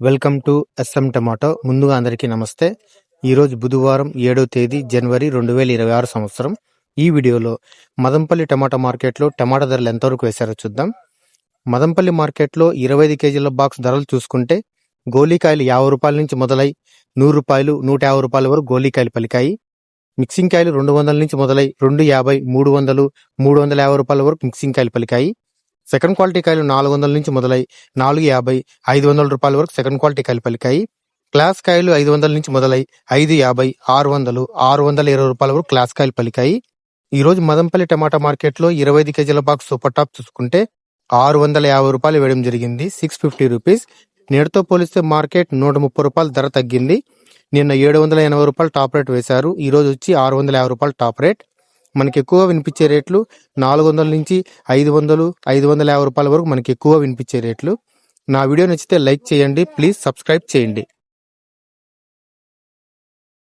Welcome to S M tomato. ముందుగా అందరికీ నమస్తే. ఈరోజు బుధవారం ఏడో తేదీ జనవరి రెండు వేల ఇరవై ఆరు సంవత్సరం. ఈ వీడియోలో మదంపల్లి టమాటా మార్కెట్లో టమాటా ధరలు ఎంతవరకు వేశారో చూద్దాం. మదంపల్లి మార్కెట్లో ఇరవై ఐదు కేజీల బాక్స్ ధరలు చూసుకుంటే గోలీకాయలు యాభై రూపాయల నుంచి మొదలై నూరు రూపాయలు నూట యాభై రూపాయల వరకు గోలీకాయలు పలికాయి. మిక్సింగ్ కాయలు రెండు వందల నుంచి మొదలై రెండు యాభై మూడు వందలు మూడు వందల యాభై రూపాయల వరకు మిక్సింగ్ కాయలు పలికాయి. సెకండ్ క్వాలిటీ కాయలు నాలుగు వందల నుంచి మొదలై నాలుగు యాభై ఐదు వందల రూపాయల వరకు సెకండ్ క్వాలిటీ కాయలు పలికాయి. క్లాస్ కాయలు ఐదు వందల నుంచి మొదలై ఐదు యాభై ఆరు వందలు ఆరు వందల ఇరవై రూపాయల వరకు క్లాస్ కాయలు పలికాయి. ఈ రోజు మదంపల్లి టమాటా మార్కెట్లో ఇరవై ఐదు కేజీల బాక్స్ సూపర్ టాప్ చూసుకుంటే ఆరు వందల యాభై రూపాయలు వేయడం జరిగింది. Six fifty rupees. నేటితో పోలిస్తే మార్కెట్ నూట ముప్పై రూపాయల ధర తగ్గింది. నిన్న ఏడు వందల ఎనభై రూపాయలు టాప్ రేట్ వేశారు. ఈ రోజు వచ్చి ఆరు వందల యాభై రూపాయలు టాప్ రేట్. మనకి ఎక్కువ వినిపించే రేట్లు నాలుగు వందల నుంచి ఐదు వందలు ఐదు వందల యాభై రూపాయల వరకు మనకి ఎక్కువ వినిపించే రేట్లు. నా వీడియో నచ్చితే లైక్ చేయండి ప్లీజ్ సబ్స్క్రైబ్ చేయండి.